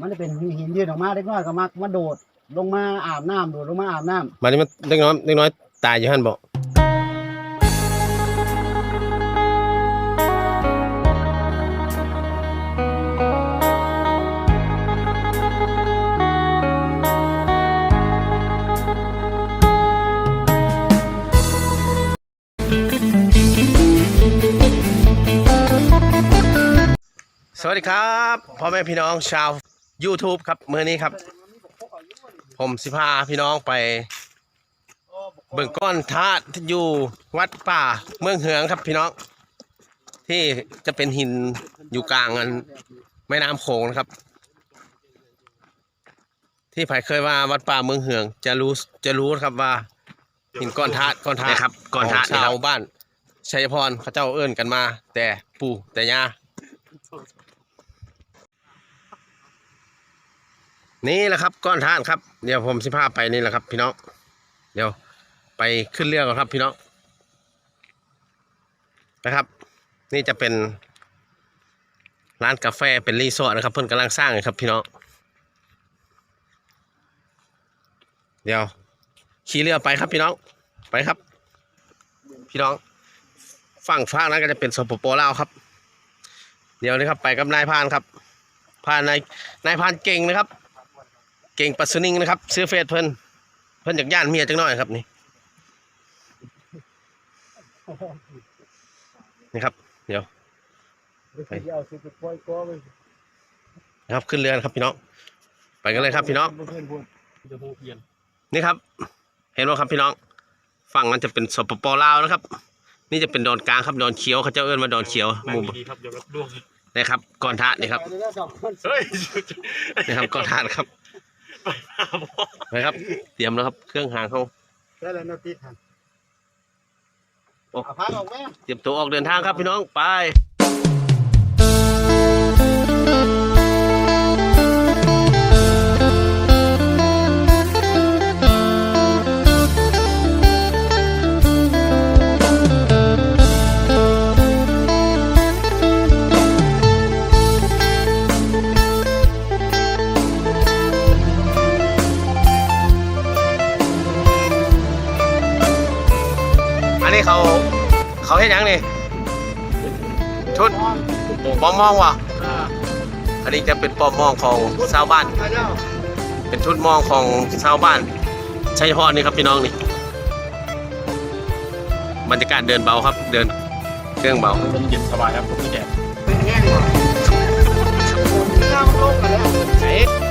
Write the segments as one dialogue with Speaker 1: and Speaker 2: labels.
Speaker 1: มันจะเป็นหินยืนออกมาเล็กน้อยก็มักมาโดด ลงมาอาบน้ำโดดลงมาอาบน้ำ
Speaker 2: มานี่มันเล็กน้อยเล็กน้อยตายอยู่หั่นบ่สวัสดีครับพ่อแม่พี่น้องชาว YouTube ครับมื้อนี้ครับ ผมสิพาพี่น้องไป เบิ่งก้อนธาตุที่อยู่วัดป่าเมืองเหืองครับพี่น้อง ที่จะเป็นหินอยู่กลางอันแม่น้ำโขงนะครับ ที่ไผเคยว่าวัดป่าเมืองเหือง จะรู้จะรู้ครับว่า หินก้อนธาตุก้อนธาตุ
Speaker 3: นะครับก้อนธาตุ
Speaker 2: ของชาวบ้านชัยพรเขาเจ้าเอิ้นกันมา แต่ปู่แต่ย่า นี่แหละครับก้อนธาตุครับเดี๋ยวผมสิพาไปนี่แหละครับ พี่น้องเดี๋ยวไปขึ้นเรือก่อนครับ พี่น้องนะครับ นี่จะเป็นร้านกาแฟเป็นรีสอร์ทนะครับ เพิ่นกำลังสร้างอยู่ครับ พี่น้องเดี๋ยวขี่เรือไปครับพี่น้องไปครับ พี่น้องฝั่งฟ้างนั้นก็จะเป็นสปปลาวครับ เดี๋ยวนี้ครับไปกับนายพานครับพานนายนายพานเก่งนะครับ เก่งปัสสนิงนะครับซื้อเฟซเพิ่นเพิ่นจากย่านเมียจังน้อยครับนี่นี่ครับ เดี๋ยวไป
Speaker 1: เอาสิบปล่อยก็ไป
Speaker 2: นะครับขึ้นเรือนะครับพี่น้องไปกันเลยครับพี่น้อง
Speaker 1: เพื่อนพูด
Speaker 2: นี่ครับ เห็นไหมครับพี่น้องฝั่งนั้นจะเป็นสปปลาวนะครับ นี่จะเป็นดอนกลางครับดอนเขียวเขาจะเอิ้นว่าดอนเขียวหมู่
Speaker 3: ดีครับเดี๋ยวก็ล่วง
Speaker 2: นะครับก่อนทะนี่ครับ
Speaker 1: ไปเรือสองคน
Speaker 3: เฮ้ย
Speaker 2: นี่ครับก่อนทะครับ
Speaker 3: ไปหาหมอ
Speaker 2: ไปครับ เตรียมแล้วครับ เครื่องหางเขา
Speaker 1: ได้แล้วนาติดหัน
Speaker 2: โอ้
Speaker 1: เอาพักออกแม่
Speaker 2: เตรียมตัวออกเดินทางครับพี่น้องไป เขาเขาเห็นยังนี่ชุดปอมมองวะอันนี้จะเป็นปอมมองของชาวบ้าน
Speaker 1: ไปแล้ว
Speaker 2: เป็นชุดมองของชาวบ้านชัยพรนี่ครับพี่น้องนี่บรรยากาศเดินเบาครับเดินเครื่องเบา
Speaker 3: มันเย็นสบายครับผมไม่แดด
Speaker 1: เป็นแห้งหมดน้ำลงกันแล้ว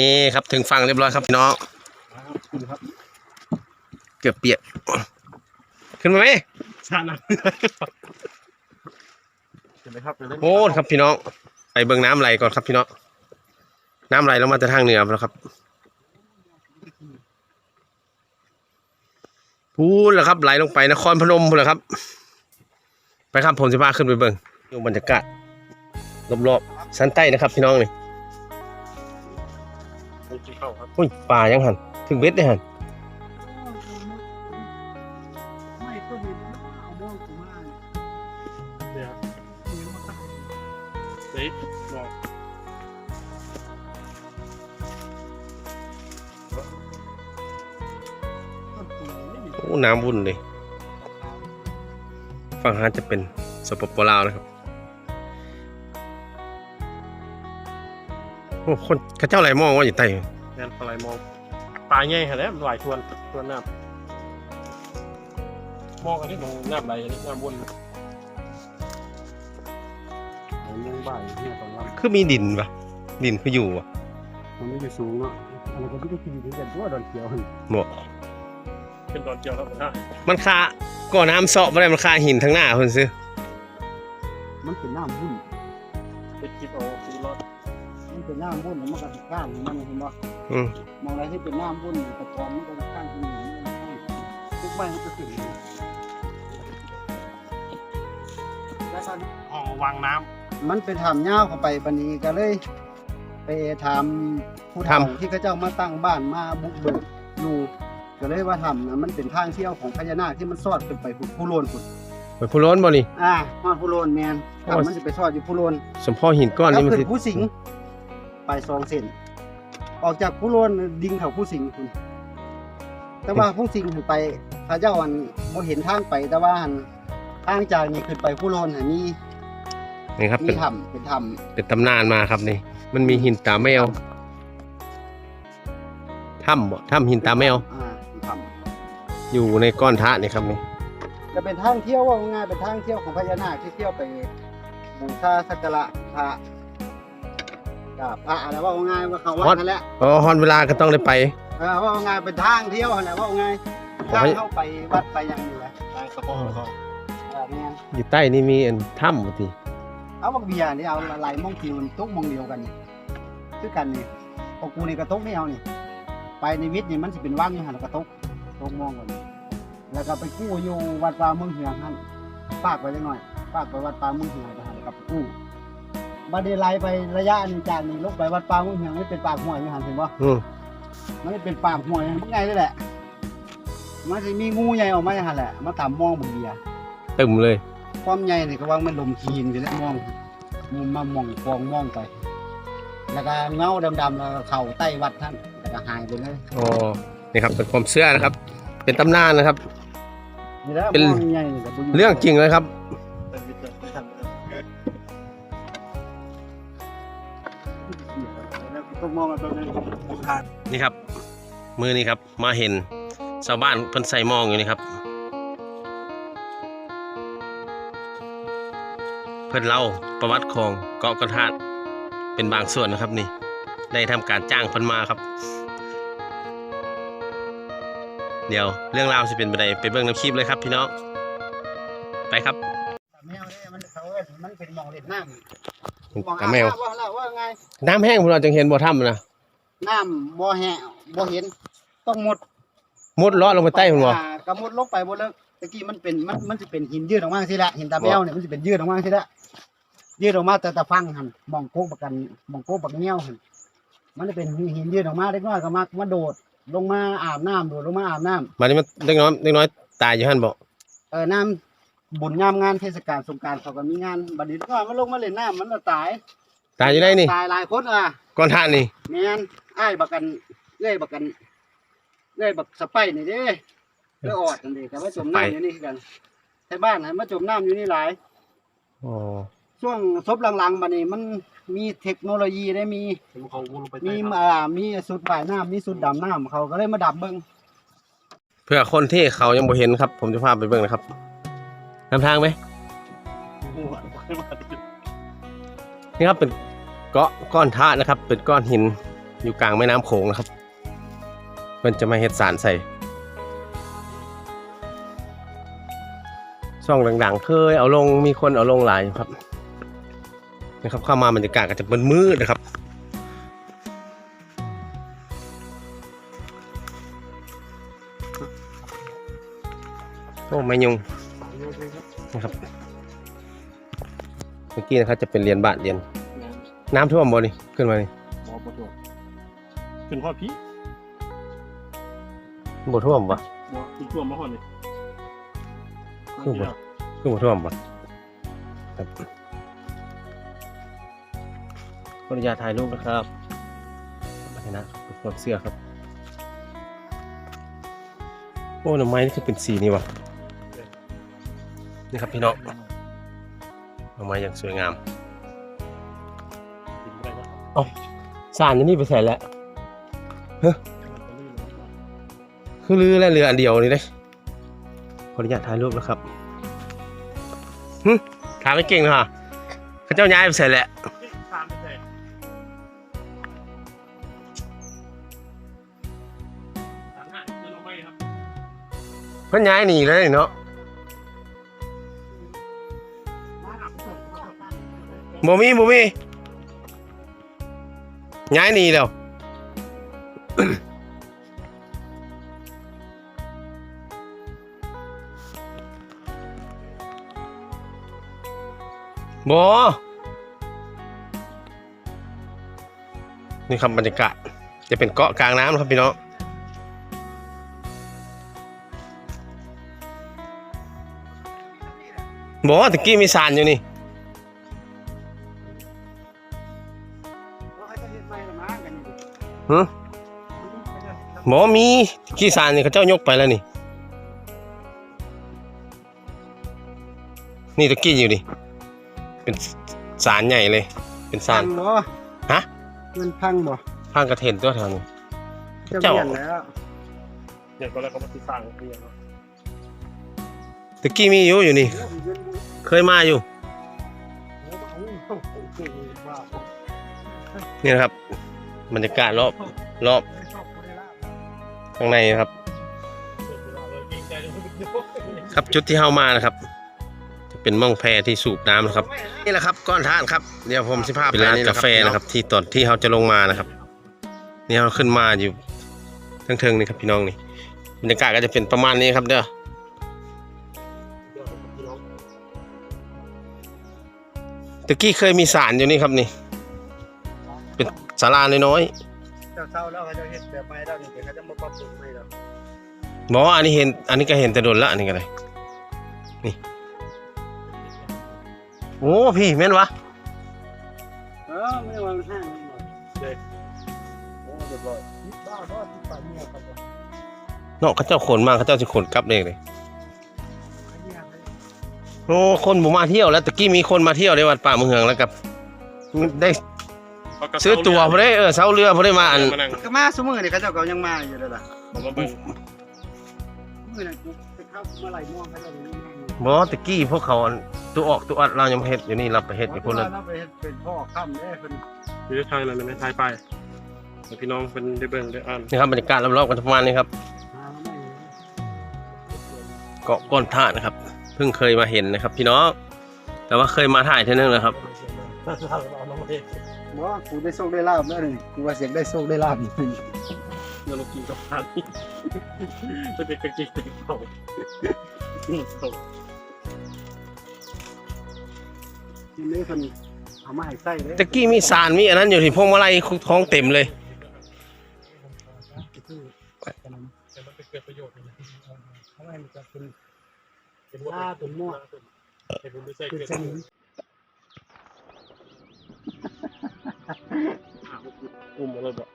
Speaker 2: นี่ครับถึงฝั่งเรียบร้อยครับพี่น้องเกือบเปียกขึ้นมาไหม
Speaker 3: ชาตินะเห็นไหมครับเดี๋ยวเล่น
Speaker 2: โอ้ครับพี่น้องไปเบิ่งน้ำไหลก่อนครับพี่น้องน้ำไหลลงมาจากทางเหนือแล้วครับพูดแล้วครับไหลลงไปนครพนมพูดแล้วครับ ไปครับผมจะพาขึ้นไปเบิ่งดูบรรยากาศรอบๆสันใต้นะครับพี่น้องนี่
Speaker 3: ปกินข้าครับ
Speaker 2: อุ้ยป่ายังหันถึงเบ็ดได้หัน
Speaker 1: ก็เห็นเอาม่วงกูมา
Speaker 3: เนี่ย
Speaker 1: เลี้ยงมาตั้ง
Speaker 3: เฮ้ยบอก
Speaker 2: โอ้น้ำวุ่นเลยฝั่งฮาจะเป็นสปปลาวนะครับโอ้คนข้าเจ้าไรมองว่าอยู่ใต้
Speaker 3: งานอะไรมองปลาใหญ่ขนาดนี้หลายทวนทวนน้ำมองอันนี้มองน้ำไหลอันนี้น้ำวน
Speaker 1: เลี้ยงบ่ายเนี่ยตอนรับ
Speaker 2: คือมีดินปะดินคืออยู่ปะ
Speaker 1: มันไม่อยู่สูงอะอะไรก็ไม่ได้กินถึงกันตัวดอนเขียวหั่น
Speaker 2: หมด
Speaker 3: เป็นตอนเกี่ยวแล้วนะ
Speaker 2: มันคาก่อน้ำเสาะอะไรมันคาหินทั้งหน้าคนซื้อ
Speaker 1: มันเป็นน้ำวุ่น
Speaker 3: เป็นคลิปเอาซีรอด
Speaker 1: มัน เป็นน้ำวุ่นแล้วมันก็จะก้างมันเห็นบ่
Speaker 2: อืม
Speaker 1: มองอะไรที่เป็นน้ำวุ่นตะกอนมันก็จะก้างขึ้นอย่างนี้ทุกใบมันจะขึ้นแล้วก็
Speaker 3: อ๋อวางน้
Speaker 1: มันเป็นทำยาวเข้าไปบันนี้ก็เลย ไปทำผู้ทำที่เขาเจ้ามาตั้งบ้านมาบุกเบิกอยู่ก็เลยว่าทำนะมันเป็นทางเที่ยวของพญานาคที่มันซอดขึ้นไปผู้โลนพุ่น
Speaker 2: ไปผู้ร้อนบ่นี่
Speaker 1: อ่าฮอดผู้โลนแมน
Speaker 2: โอ้
Speaker 1: ทำมันจะไปซอดอยู่ผู้โลน
Speaker 2: สมพ่อหินก้อน
Speaker 1: แล้ว
Speaker 2: นี่มัน
Speaker 1: ขึ้
Speaker 2: สิ
Speaker 1: นผู้สิงห์ ไปสองเส้นออกจากผู้โลนดิ่งเขาผู้สิงห์พุ่นแต่ว่าผู้สิงห์ขึ้นไปพระเจ้าอันบ่เห็นทางไปแต่ว่าอันทางจากนี่ขึ้นไปผู้โลนน่ะมี
Speaker 2: นี่ครับ
Speaker 1: มี
Speaker 2: เป็น
Speaker 1: ถ้ำเป็นถ้ำ
Speaker 2: เป็นตำนานมาครับนี่ มันมีหินตาแมวถ้ำบ่ถ้ำหินตาแมว
Speaker 1: อ่ามีถ้ำ
Speaker 2: อยู่ในก้อนทะนี่ครับนี่
Speaker 1: จะเป็นทางเที่ยวว่าง่ายเป็นทางเที่ยวของพญานาคที่เที่ยวไปบูชาสักการะพระ กับพระอะไรว่าง่ายว่าเขาว่ากันแหละ
Speaker 2: อ๋อฮอนเวลาก็ต้องได้ไป
Speaker 1: เออว่าง่ายเป็นทางเที่ยวอะไรว่าง่าย
Speaker 2: โอ้
Speaker 1: ทาง
Speaker 2: ย
Speaker 1: เข้าไปวัดไปอย่างนี้แหละำ
Speaker 3: ทางสปอร์ตเขา
Speaker 1: เออเนี่ย
Speaker 2: อยู่ใต้นี่มีอันถ้ำบ่ติ
Speaker 1: เอาบักเบียร์นี่เอาลายมองคิวมันตุกมองเดียวกันนี่คือกันนี่พอกูนี่กระตุกนี่เอานี่ไปในวิทย์นี่มันสิเป็นว่างอยู่หันกระตุกตกมองกันนี่แล้วก็ไปกู้อยู่วัดป่าเมืองเหืองนั่นฝากไปจังหน่อยฝากไปวัดป่าเมืองเหืองไปหันกับไปกู้บัดนี้ไล่ไประยะหนึงจากนี้ลงไปวัดป่าเมืองเหืองไม่เป็นปากห้วยอยู่หันเห็นบ่
Speaker 2: อืม
Speaker 1: มันเป็นปากห้วยมันไงเลยแหละ มันสิมีงูใหญ่ออกมาอย่างนั้นแหละ มาตามมองบักเบียร์
Speaker 2: ตึมเลย
Speaker 1: ความใหญ่นี่ก็ว่ามันลมคีนอยู่แล้วมองมุมมามองฟองมองไป แล้วก็เงาดำๆแล้วก็เข่าใต้วัดท่านแล้วก็หายไปเลย
Speaker 2: อ๋อนี่ครับเป็นความเชื่อนะครับ เป็นตำนานนะครับ
Speaker 1: นี่แหละ
Speaker 2: เป็น
Speaker 1: มองใหญ่นี่ก็บ่ยู่
Speaker 2: เรื่องจริงเลยครับ
Speaker 3: ม
Speaker 1: องตรงนั้นผมขาด
Speaker 2: นี่ครับ มือนี้ครับ มาเห็นชาวบ้านเพิ่นใส่หมองอยู่นี่ครับ เพิ่นเล่าประวัติของเกาะกระทาดเป็นบางส่วนนะครับนี่ ได้ทำการจ้างเพิ่นมาครับ เดี๋ยวเรื่องราวจะเป็นไปไดไปเบิ่งน้ำคลิปเลยครับพี่น้อง ไปครับ
Speaker 1: แต่แมวเนี่ยมันเขาเอิ้นมันเป็นมองเล่นน้ำ
Speaker 2: ตาแมว
Speaker 1: ว่าว่าว่าไง
Speaker 2: น้ำแห้งพวกเราจึงเห็นบ่ถ้ำนะ
Speaker 1: น้ำบ่แห้งบ่เห็น ต้องหมด
Speaker 2: มุดเลาะลงไปใต้พุ่นบ่
Speaker 1: อ่ากระมุดลงไปบ่เลิกตะกี้มันเป็นมันมันสิเป็นหินยืดออกมาสิละหินตาแมวเนี่ยมันสิเป็นยืดออกมาสิละยืดออกมาแต่ตะฟังหั่นมองโก๊กบักกันมองโก๊กบักเงี้ยวหั่นมันจะเป็นหินยืดออกมาเล็กน้อยก็มักมาโดดลงมาอาบน้ำโดดลงมาอาบน้ำ
Speaker 2: มานี่มันเล็กน้อยเล็กน้อยตายอยู่หั่นบ่
Speaker 1: เออน้ำ บุญงามงานเทศกาลสงกรารเขาก็มีงานบัดนี้ก็มันลงมาเล่นน้ำมันก็ตาย
Speaker 2: ตายอยู่ได้นี่
Speaker 1: ตายหลายคนอะ
Speaker 2: ก้อนท่านี่
Speaker 1: แม่นอ้ายบักกันเอ้ยบักกันเอ้ยบักสไปนี่เด้เอ้ยออดนั่นเด้แต่ว่าจมน้ำอยู่นี่คือกันไทบ้านนะมาจมน้ำอยู่นี่หลาย
Speaker 2: อ๋อ
Speaker 1: ช่วงซบหลังๆมานี่มันมีเทคโนโลยีได้มี
Speaker 3: เป็นเขาวนลงไป
Speaker 1: มี
Speaker 3: ใต้น้ำ
Speaker 1: อ่ามีสุดว่ายน้ำมีสุดดำน้ำเขาก็เลยมาดับเบิ้ง
Speaker 2: เพื่อคนที่เขายังบ่เห็นครับ ผมจะพาไปเบิ่งนะครับ นำทางไหมนี่ครับเป็นเกาะก้อนท่านะครับ เป็นก้อนหินอยู่กลางแม่น้ำโขงนะครับ มันจะมาเฮ็ดสารใส่ช่องดังๆเคยเอาลงมีคนเอาลงหลายครับนะครับเข้ามาบรรยากาศก็จะเป็นมืดนะครับ โอ้ไม่ยุง นะครับเมื่อกี้นะครับจะเป็นเรียนบ้านเรียน น้ำท่วมบ่นี่ขึ้นมานี่
Speaker 3: หมอประตูขึ้นข้อพี่
Speaker 2: บ่ท่วมบ่
Speaker 3: หมอขึ้นท่วมมาก่อนนี่
Speaker 2: คือบ่คือบ่ท่วมบ่ครับขออนุญาตถ่ายรูปนะครับไปนะสวมเสื้อครับ โอ้หน่อไม้นี่คือเป็นสีนี่วะ นี่ครับพี่น้องหน่อไม้อย่างสวยงาม
Speaker 3: กินไม่ได้
Speaker 2: สารนี่ไปใส่แล้วเฮ้คือเรือแล้วเรืออันเดียวนี่เลยขออนุญาตถ่ายรูปนะครับหึถามไม่เก่งเหรอเขาเจ้าย้ายไปใส่แล้ว
Speaker 3: ทานไม่ได้ทานง่ายคือเราไม่ครั
Speaker 2: นย้ายหนีเลยเนาะ บ่มีบ่มีย้ายหนีแล้วบอนี่ครับบรรยากาศ จะเป็นเกาะกลางน้ำนะครับพี่น้องบอตะกี้มีสารอยู่นี่
Speaker 1: ฮะ
Speaker 2: บอกว่ามีตะกี้สารนี่เขาเจ้ายกไปแล้วนี่ นี่ตะกี้อยู่นี่เป็นสารใหญ่เลย เป็นสา
Speaker 1: พั
Speaker 2: รง
Speaker 1: บ่
Speaker 2: ฮะ
Speaker 1: มันพังบ่
Speaker 2: ข้างกระเทนตัวแถวนี้
Speaker 1: จะ
Speaker 2: เจ้า
Speaker 1: เปลี่ยนแล้ว
Speaker 3: เนี่ยก็แล้วก็มาติดสร้างเรียนเนาะ
Speaker 2: ตะกี้มีอยู่อยู่นี่ เคยมาอยู่ นี่นะครับ บรรยากาศรอบรอบข้างในนะครับ ครับจุดที่เข้ามานะครับ จะเป็นหม่องแพที่สูบน้ำนะครับ นี่แหละครับก้อนท่านครับเดี๋ยวผมสิพาไปร้านกาแฟนะครับ ที่ตอนที่เขาจะลงมานะครับ นี่เราขึ้นมาอยู่เทิงๆนี่ครับพี่น้องนี่บรรยากาศก็จะเป็นประมาณนี้ครับเด้อตะกี้เคยมีสารอยู่นี่ครับนี่เป็น ศาลาน้อย
Speaker 1: เจ้าเศร้าแล้วเขาจะเฮ็ดแบบใหม่แล้วนี่เดี๋ยวเขาจะมาปรับปรุงใหม่แล้ว
Speaker 2: ๆบอกว่าอันนี้เห็น อันนี้ก็เห็นแต่โดนละอันนี้ก็เลยนี่ โอ้พี่แม่นวะ
Speaker 1: เออไม่วางห้างนี่หมดเด็กโอ้เรียบร้อยนี่บ้าบ่ที่ป่าเนี่ยครับบ่
Speaker 2: เนาะเขาเจ้าขนมาเขาเจ้าจะขนกลับเลยเลย
Speaker 1: ขยันเลย
Speaker 2: โอ้คนบ่มาเที่ยวแล้วตะกี้มีคนมาเที่ยวในวัดป่าเมืองแล้วกับ ได้ ซื้อตั๋วพอได้เออเสาเรือพอได้มาอัน
Speaker 3: มานั่ง
Speaker 1: ก็มาซุมื้อนี่เขาเจ้าก็ยังมาอยู่เลยล่ะ
Speaker 3: ผมมาเบิ่ง
Speaker 1: มื้อนั้นกูไปเข้ามาไหลม่วงเขาเจ้านี่
Speaker 2: บ่ตะกี้พวกเขาอันตัวออกตัวอัดเรายังบ่เฮ็ดอยู่นี่เราไปเฮ็ดอยู่พุ่น
Speaker 1: แล้
Speaker 2: แล้วว
Speaker 1: ไปเฮ็ดเป็นพ่อค่ำเด้เพิ่น
Speaker 3: อยู่ที่ไทยนั่นไม่ไทยไปให้พี่น้องเป็นได้เบิ่งได้อ่าน
Speaker 2: นี่ครับบรรยากาศรอบๆกันประมาณนี้ครับ
Speaker 1: หาไม่
Speaker 2: เกาะก้อนท่านะครับ เพิ่งเคยมาเห็นนะครับ พี่น้องแต่ว่าเคยมาถ่ายเท่านึงนะครับ
Speaker 3: เอาน้องมาเอง
Speaker 1: บ่กูได้โชคได้ลาบแล้วนี่กูว่าเสียงได้โชคได้ลาบนี่
Speaker 3: เดี๋ยวเรากินกับทานนี่จะเป็นกระจิกติดเขาอืมเขา
Speaker 1: ทีนี้เพิ่นเอามาให้ใส่เด้
Speaker 2: ตะกี้มีสารมีอันนั้นอยู่ที่พวงมาลัยท้องเต็มเลย
Speaker 3: แต่มันเป็นเกิดประโยชน์นะ
Speaker 1: เขาให้มันจะเป็น
Speaker 3: เป็นว่าเป็นมั่วเป็นบุญด้วยใจ
Speaker 1: เป็น
Speaker 3: เกิด
Speaker 1: สนิ ม
Speaker 3: อุ้มอะไรแบ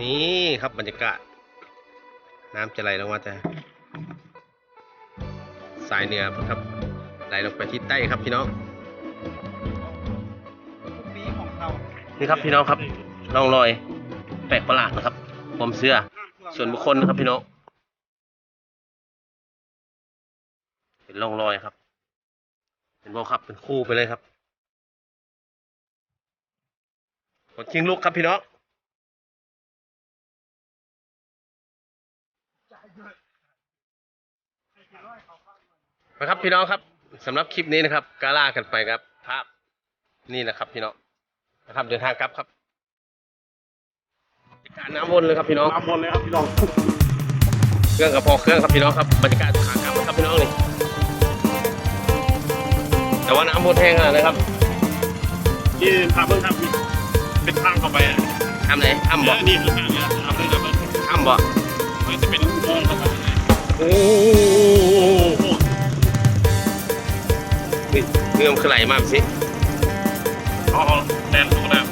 Speaker 1: นี่ค
Speaker 2: รับบรรยากาศ น้ำจะไหลลงมาแต่สายเหนือครับไหลลงไปที่ใต้ครับพี่น้อง
Speaker 1: ปีของเขา
Speaker 2: นี่ครับพี่น้องครับร่องรอย แปลกประหลาดนะครับผมเสื้อส่วนบุคคลนะครับพี่น้องเป็นร่องรอยครับเป็นโบครับเป็นคู่ไปเลยครับกดชิงลูกครับพี่น้อง ไปครับพี่น้องครับสำหรับคลิปนี้นะครับก็ล่ากันไปครับภาพนี่แหละครับพี่น้องนะครับเดินทางกลับครับบรรยากาศน้ำวนเลยครับพี่น้อง
Speaker 3: ตามบนเลยครับพี่น้อง
Speaker 2: เครื่องกับพอเครื่องครับพี่น้องครับบรรยากาศขากลับนะครับพี่น้องนี่แต่ว่าน้ำวนแห้งขนาดเลยครับ
Speaker 3: นี่ทางเพิ่งทำเป็นทางเข้าไปอะ
Speaker 2: ทำไหนทำบ่
Speaker 3: นี่คือทางเนี่ยทำเลยครับ
Speaker 2: ทำบ่
Speaker 3: มันจะเป็นโค้งเข้าไป
Speaker 2: โอ้ นี่เงื่อมขึ้นไหลมากสิ
Speaker 3: อ๋อแนตรงนั้น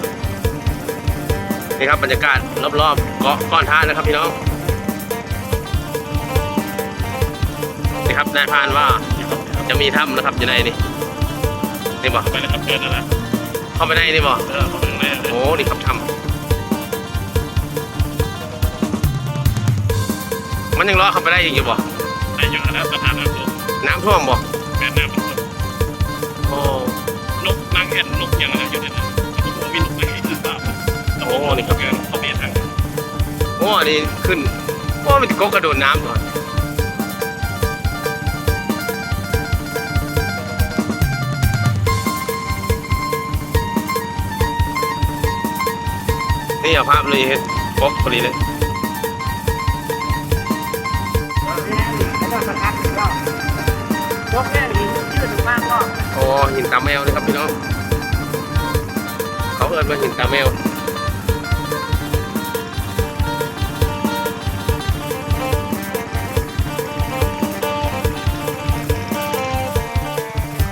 Speaker 2: นี่ครับบรรยากาศรอบๆเกาะก้อนท่านะครับพี่น้องนี่ครับนายพานว่าจะมีถ้ำนะครับอยู่ในนี่นี่บ่
Speaker 3: ไปเลยครับเชินั่นแหละ
Speaker 2: เข้าไปได้นี่บ่
Speaker 3: เออเข้าไปข้
Speaker 2: โอ้นี่ครับถ้ำมันยังรอเข้าไปได้อีกอยู่บ่
Speaker 3: ในอย่างนั้นสถานน้ำท่วม
Speaker 2: น้ำท่วมบ่
Speaker 3: แม่
Speaker 2: โอ้
Speaker 3: นี่ครับเขาเปลี่ยนทาง
Speaker 2: หอันนี้ขึ้นโอ้อมันจะกกระโดดน้ำก่อนนี่เอาภาพเลยเห็นกกพอดีเลย
Speaker 1: ยกแค่นี้ยืดถึงมากก็
Speaker 2: โอ้หินตาแมวเลยครับพี่น้อง เขาเอิ้นว่าหินตาแมว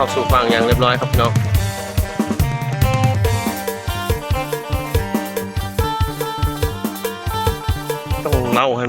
Speaker 2: เข้าสู่ฟังอย่างเรียบร้อยครับพี่น้องต้องเล่าให้